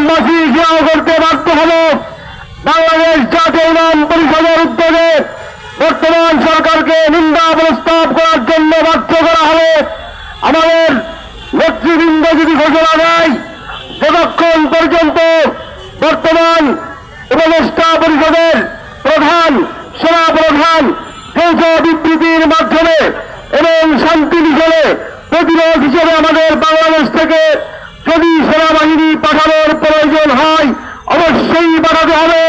গ্রামবাসী ঘেরাও করতে বাধ্য হল। বাংলাদেশ জাতীয় নাম পরিষদের উদ্যোগে বর্তমান সরকারকে নিন্দা প্রস্তাব করার জন্য বাধ্য করা হবে আমাদের নেতৃবৃন্দ যদি ঘোষণা দেয়, যতক্ষণ পর্যন্ত বর্তমান উপদেষ্টা পরিষদের প্রধান সেনা প্রধান যৌথ বিবৃতির মাধ্যমে এবং শান্তি মিশনে প্রতিরোধ হিসেবে আমাদের বাংলাদেশ থেকে যদি সেনাবাহিনী পাঠানোর প্রয়োজন হয়, অবশ্যই পাঠাতে হবে।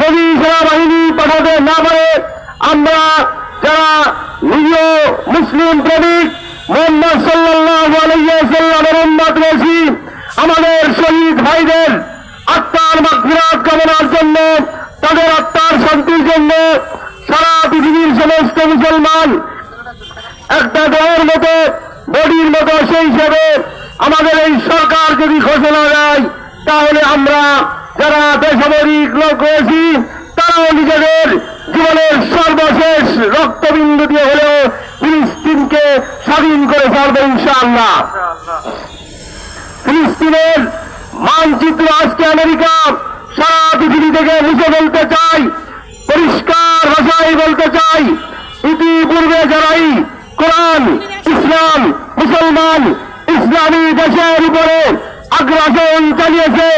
যদি সেনাবাহিনী পাঠাতে না পারে, আমরা যারা নিজ মুসলিম প্রেমিক, মোহাম্মদ সাল্লাহ আলাইসাল্লামের উন্নত রয়েছি, আমাদের শহীদ ভাইদের আত্মার মাগফিরাত কামনার জন্য, তাদের আত্মার শান্তির জন্য সারা পৃথিবীর সমস্ত মুসলমান একটা দলের মতো, বডির মতো সেই হিসেবে আমাদের এই সরকার যদি ঘোষণা দেয়, তাহলে আমরা যারা বেসামরিক লোক রয়েছি, তারাও নিজেদের জীবনের সর্বশেষ রক্তবিন্দু দিয়ে হলেও ফিলিস্তিনকে স্বাধীন করে ছাড়বে ইনশাআল্লাহ। ফিলিস্তিনের মানচিত্র আজকে আমেরিকা সারা পৃথিবী থেকে মুছে ফেলতে চাই দেশের উপরে আগ্রাসন চালিয়েছে,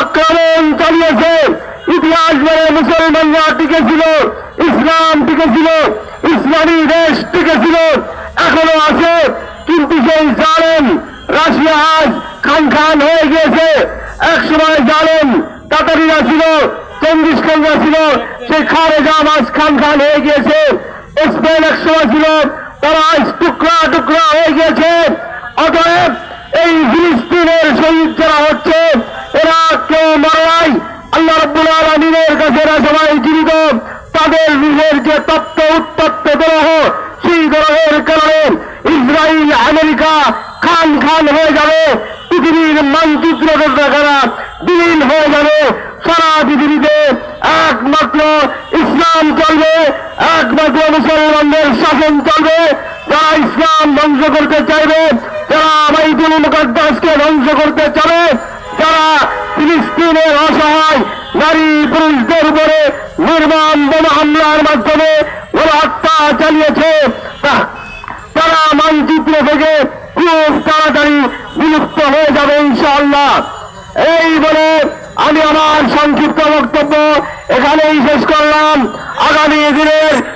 আক্রমণ চালিয়েছে। ইতিহাস ধরে মুসলমানরা টিকেছিল, ইসলাম টিকেছিল, ইসলামী দেশ টিকেছিল, এখনও আছে। কিন্তু সেই জালেন রাশিয়া আজ খান খান হয়ে গিয়েছে। এক সময় জালেন কাতারিরা ছিল, চঙ্গিস খানরা ছিল, সেই খারেজা আজ খান খান হয়ে গিয়েছে। স্পেন এক সময় ছিল, তারা টুকরা টুকরা হয়ে গিয়েছে। অতএব নিজের যে তত্ত্ব উত্তপ্ত গ্রহ, সেই গ্রহের কারণে ইসরায়েল, আমেরিকা খান খান হয়ে যাবে, পৃথিবীর মানচিত্র দেখারা বিলীন হয়ে যাবে, সারা পৃথিবীতে একমাত্র ইসলাম চলবে, একমাত্র মুসলমানদের শাসন চলবে, যারা ইসলাম ধ্বংস করতে চাইবে, যারা বাইতুল মুকদ্দাসকে ধ্বংস করতে চাবে বোমা মাধ্যমে ওরা হত্যা চালিয়েছে তারা মানচিত্র থেকে খুব তাড়াতাড়ি বিলুপ্ত হয়ে যাবে ইনশাআল্লাহ। এই বলে আমি আমার সংক্ষিপ্ত বক্তব্য এখানেই শেষ করলাম। আগামী দিনের